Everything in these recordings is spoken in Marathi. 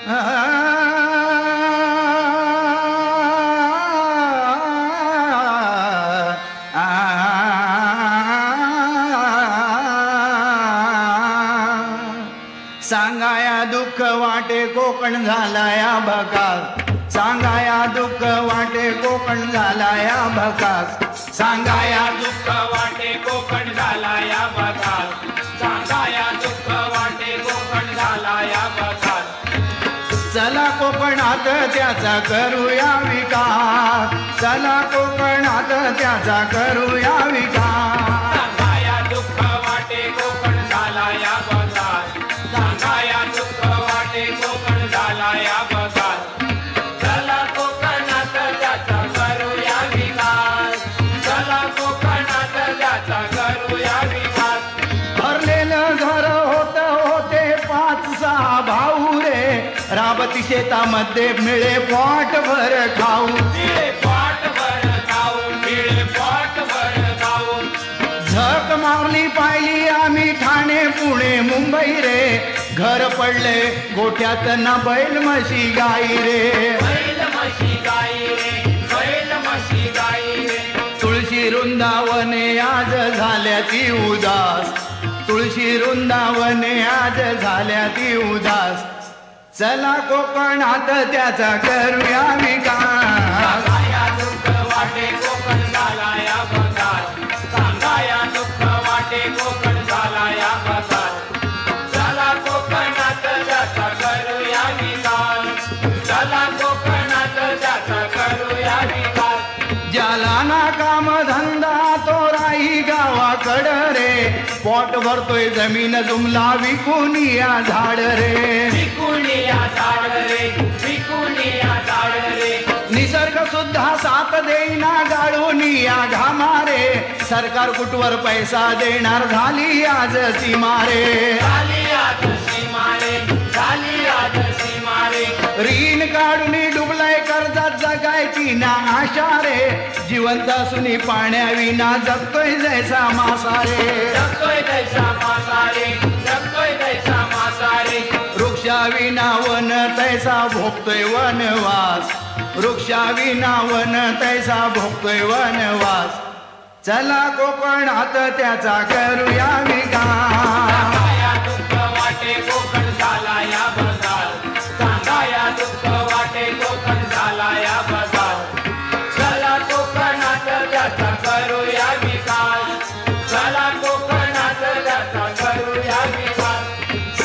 सांगाया दुःख वाटे कोकण झाला या भकास. सांगाया दुःख वाटे कोकण झाला या भकास. सांगाया दुःख वाटे कोकण झाला या बघाल कोकणात त्याचा करूया विकास. चला कोकणात त्याचा करूया राबती शेतामध्ये मिळे पोट भर खाऊ झक मारली पाहिली आम्ही ठाणे पुणे मुंबई रे. घर पडले गोठ्यात ना बैल म्हशी गाई रे. बैल म्हशी गाई रे बैल म्हशी गाई रे. तुळशी वृंदावने आज झाल्या ती उदास. तुळशी वृंदावने आज झाल्या ती उदास. चला कोकणात त्याचा करूया विकास सांगाया दुःख वाटे पोट भरतोय जमीन जुमला विकून या झाड रे. विकून या झाड रे विकून या झाड रे. निसर्ग सुद्धा साथ देईना गाळून या घामा रे सरकार कुठवर पैसा देणार झाली आज सीमा रे. झाली आज सीमारे झाली आज सीमारे ऋण काढून डुबलाय कर्जात जगायची ना आशा रे. जिवंत असून पाण्याविना जगतोय जैसा मासा रे. दैसा मासारे जगतोय दैसा मासारे. वृक्षाविना वन तैसा भोगतोय वनवास. वृक्षाविना वन तैसा भोगतोय वनवास. चला कोकणात त्याचा करूया विकास.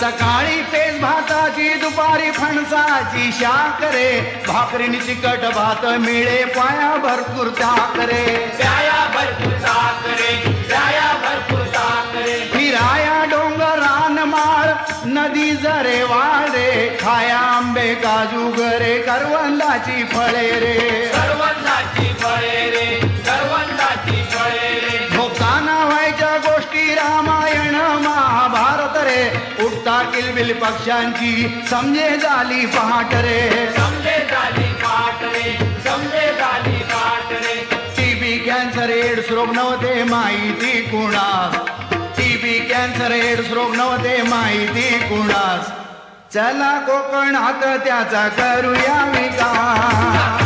सकाळी पेज भाताची दुपारी फणसाची शाक रे भाकरीने चिकट भात मिळे पाया भरपूर ताक रे प्याया भरपूर साखरे प्याया भरपूर साखरे. फिराया डोंगर रानमाळ नदी जरे वाळे खाया आंबे काजू गरे करवंदाची फळे रे. करवंदाची फळे रे. उठता किलबिल पक्ष्यांची समजे झाली पहाट रे समजे झाली पाट रे समजे झाली पाट रे टीबी कॅन्सर एड्स रोग नव्हते माहिती कुणास. टीबी कॅन्सर एड्स रोग नव्हते माहिती कुणास. चला कोकणात त्याचा करूया विकास.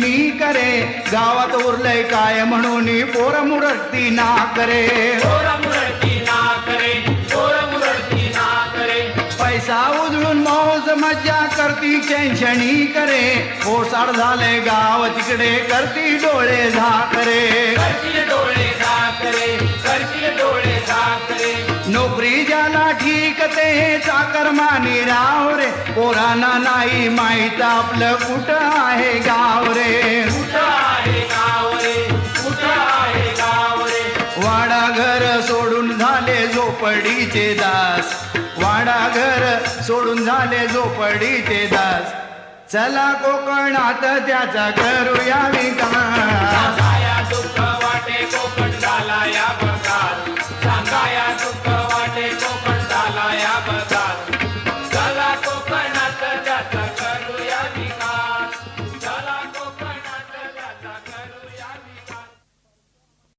काढती पिकनिक रे गावात उरलंय काय म्हणून पोर मुरटी ना करे. करे. करे. पैसा उधळून मौज मज्जा करती टेन्शनी करे. ओसाड झाले गाव तिकडे करती डोळे झाकरे. डोळे झाकरे डोळे झाकरे. नोकरी ज्याला ठीक ते चाकर मानी राव रे. पोरांना नाही माहीत आपलं कुठं आहे गाव रे. वाडा घर सोडून झाले झोपडीचे दास. वाडा घर सोडून झाले झोपडीचे दास. चला कोकणात त्याचा करूया विकास. वाटे कोकण झाला या